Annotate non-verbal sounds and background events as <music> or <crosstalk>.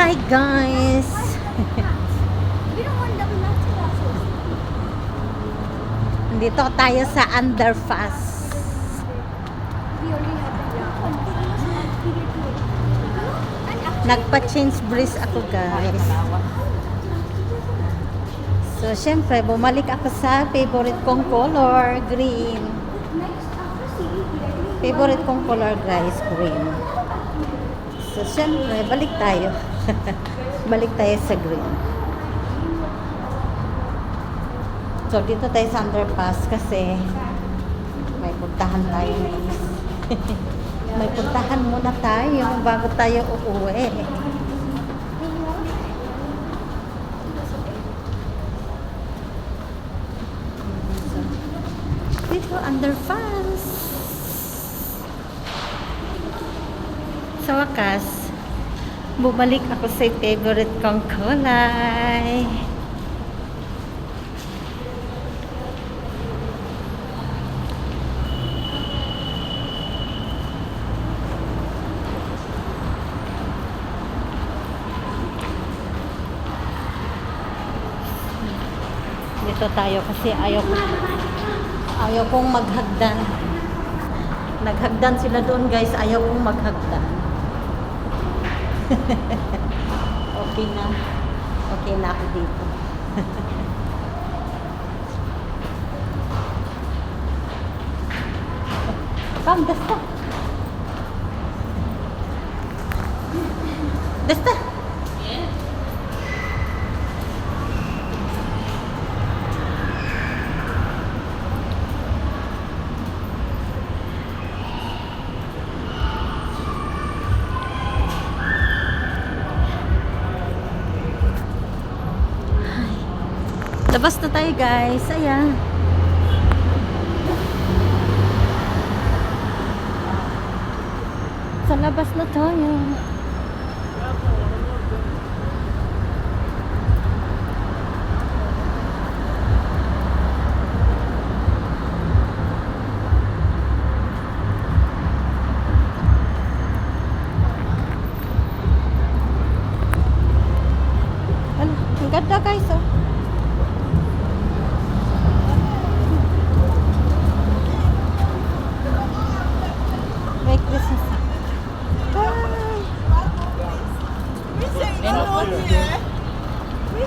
Hi guys! We don't want them not to watch us. Nandito tayo sa underpass. Nagpa-change breeze ako guys. So, syempre, bumalik ako sa favorite kong color, green. Favorite kong color guys, green. So, syempre, balik tayo. <laughs> balik tayo sa green. So, dito tayo sa underpass kasi may puntahan tayo <laughs> may puntahan muna tayo bago tayo uuwi. Dito, underpass. Sa wakas, bumalik ako sa favorite kong kulay. Dito tayo kasi ayaw ayaw kong maghagdan. Naghagdan sila doon guys, ayaw kong maghagdan. <laughs> okay na. Okay na ako dito. Come, Desta. Desta. Labas na tayo guys. Ayan. Sa labas na tayo. Ano, ang ganda guys oh.